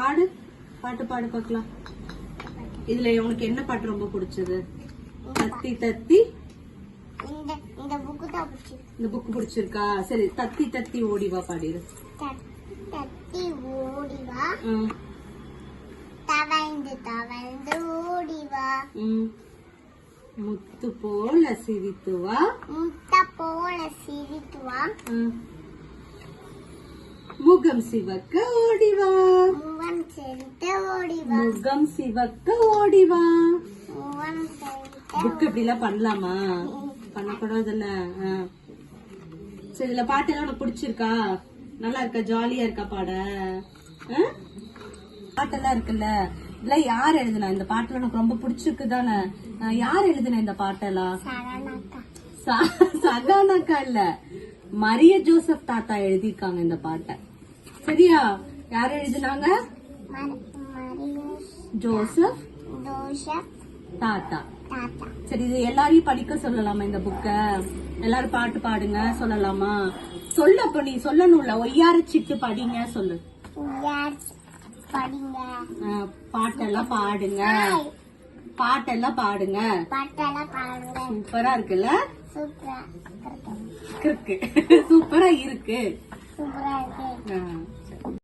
பாடு. பாட்டு பாடு பார்க்கலாம். இதுல உனக்கு என்ன பாட்டு ரொம்ப பிடிச்சது? தத்தி தத்தி. இந்த இந்த புக்கு பிடிச்சிருக்கு. இந்த புக் பிடிச்சிருக்கா? சரி தத்தி தத்தி ஓடிவா பாடிடு. தத்தி தத்தி ஓடி வா ம், தவழ்ந்து தவழ்ந்து ஓடி வா ம். முத்து போல சிரித்து வா. முட்டை போல சிரித்து வா. ம். முகம் சிவக்க ஓடிவா. முகம் சிவக்க ஓடிவா புக் இப்படி எல்லாம் பண்ணலாமா? பண்ணக்கூடாதுல்ல. ஆ. சரி இதுல பாட்டெல்லாம் உனக்கு பிடிச்சிருக்கா? நல்லா இருக்கா? ஜாலியா இருக்கா பாட? பாட்டெல்லாம் இருக்குல்ல? இதெல்லாம் யார் எழுதுனா? இந்த பாட்டுல உனக்கு ரொம்ப பிடிச்சிருக்கு தானே யார் எழுதுன இந்த பாட்டெல்லாம்? ச- சகானாக்கா இல்ல. மரிய ஜோசப் தாத்தா எழுதியிருக்காங்க இந்த பாட்டை. சரியா? யார் எழுதுனாங்க? ஜோசப்? தோஷ தாத்தா. தாத்தா. சரி இது எல்லாரையும் படிக்க சொல்லலாமா இந்த புக்க எல்லாரும் பாட்டு பாடுங்க சொல்லலாமா? சொல்லு அப்ப நீ சொல்லணும்ல. ஒய்யாரச்சிட்டு படிங்க சொல்லு. படிங்க. பாட்டெல்லாம் பாடுங்க. பாட்டெல்லாம் பாடுங்க. சூப்பரா இருக்குல்ல? சூப்பரா இருக்கு. சூப்பரா இருக்கு.